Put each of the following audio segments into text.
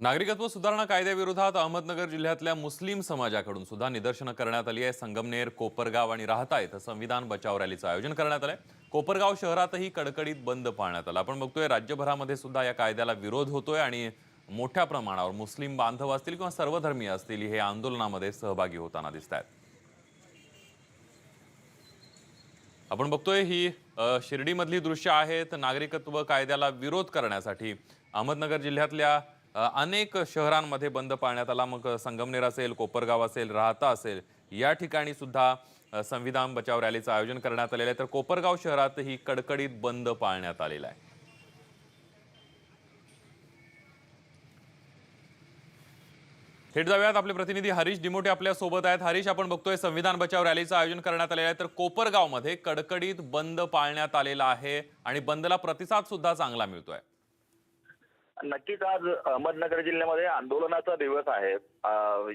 नागरिकत्व सुधारणा कायद्याविरोधात अहमदनगर जिल्ह्यातल्या मुस्लिम समाजाकडून सुद्धा निदर्शनं करण्यात आली आहे. संगमनेर कोपरगाव आणि राहता इथं संविधान बचाव रॅलीचं आयोजन करण्यात आलंय. कोपरगाव शहरातही कडकडीत बंद पाळण्यात आला. आपण बघतोय राज्यभरामध्ये सुद्धा या कायद्याला विरोध होतोय आणि मोठ्या प्रमाणावर मुस्लिम बांधव असतील किंवा सर्वधर्मीय असतील हे आंदोलनामध्ये सहभागी होताना दिसत आहेत आपण बघतोय ही शिर्डीमधली दृश्य आहेत. नागरिकत्व कायद्याला विरोध करण्यासाठी अहमदनगर जिल्ह्यातल्या अनेक शहरांमध्ये बंद पाळण्यात आला. मग संगमनेर असेल कोपरगाव असेल राहता असेल या ठिकाणी सुद्धा संविधान बचाव रॅलीचं आयोजन करण्यात आलेलं आहे. तर कोपरगाव शहरातही कडकडीत बंद पाळण्यात आलेला आहे. थेट जाऊयात. आपले प्रतिनिधी हरीश डिमोटे आपल्यासोबत आहेत. हरीश आपण बघतोय संविधान बचाव रॅलीचं आयोजन करण्यात आलेलं आहे. तर कोपरगावमध्ये कडकडीत बंद पाळण्यात आलेला आहे आणि बंदला प्रतिसाद सुद्धा चांगला मिळतोय. नक्कीच आज अहमदनगर जिल्ह्यामध्ये आंदोलनाचा दिवस आहे.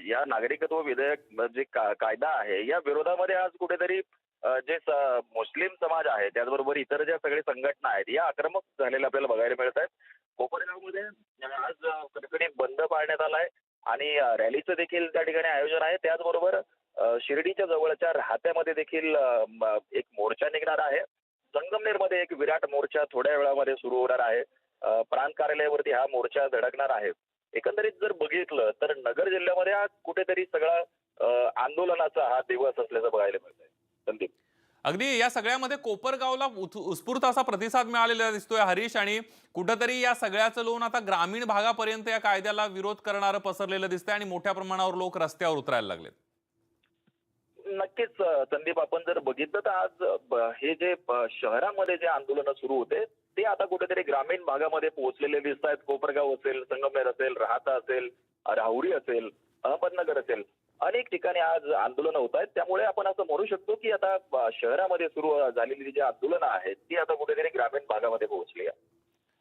या नागरिकत्व विधेयक जे का- कायदा आहे या विरोधामध्ये आज कुठेतरी जे स- मुस्लिम समाज आहे त्याचबरोबर इतर ज्या सगळे संघटना आहेत या आक्रमक झालेल्या आपल्याला बघायला मिळत आहेत. कोपरगावमध्ये आज अं, कडकडीत बंद पाळण्यात आलाय आणि रॅलीचं देखील त्या ठिकाणी आयोजन आहे. त्याचबरोबर शिर्डीच्या जवळच्या राहत्यामध्ये देखील एक मोर्चा निघणार आहे. संगमनेरमध्ये एक विराट मोर्चा थोड्या वेळामध्ये सुरू होणार आहे. प्रांत कार्यालयावरती हा मोर्चा धडकणार आहे. एकंदरीत जर बघितलं तर नगर जिल्ह्यामध्ये हा कुठेतरी सगळा आंदोलनाचा हा दिवस असल्याचं बघायला मिळतंय. संदीप. अगदी या सगळ्यामध्ये कोपरगावला उत्स्फूर्त असा प्रतिसाद मिळालेला दिसतोय हरीश आणि कुठंतरी या सगळ्याचं लोन आता ग्रामीण भागापर्यंत या कायद्याला विरोध करणारं पसरलेलं दिसतंय आणि मोठ्या प्रमाणावर लोक रस्त्यावर उतरायला लागलेत. नक्कीच संदीप आपण जर बघितलं तर आज हे जे शहरामध्ये जे आंदोलनं सुरू होते ते आता कुठेतरी ग्रामीण भागामध्ये पोहोचलेले दिसत आहेत. कोपरगाव असेल संगमनेर असेल राहता असेल राहुरी असेल अहमदनगर असेल. अनेक ठिकाणी आज आंदोलनं होत आहेत. त्यामुळे आपण असं म्हणू शकतो की आता शहरामध्ये सुरू झालेली जी आंदोलनं आहेत ती आता कुठेतरी ग्रामीण भागामध्ये पोहोचली आहे.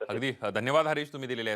अगदी. धन्यवाद हरीश तुम्ही दिलेले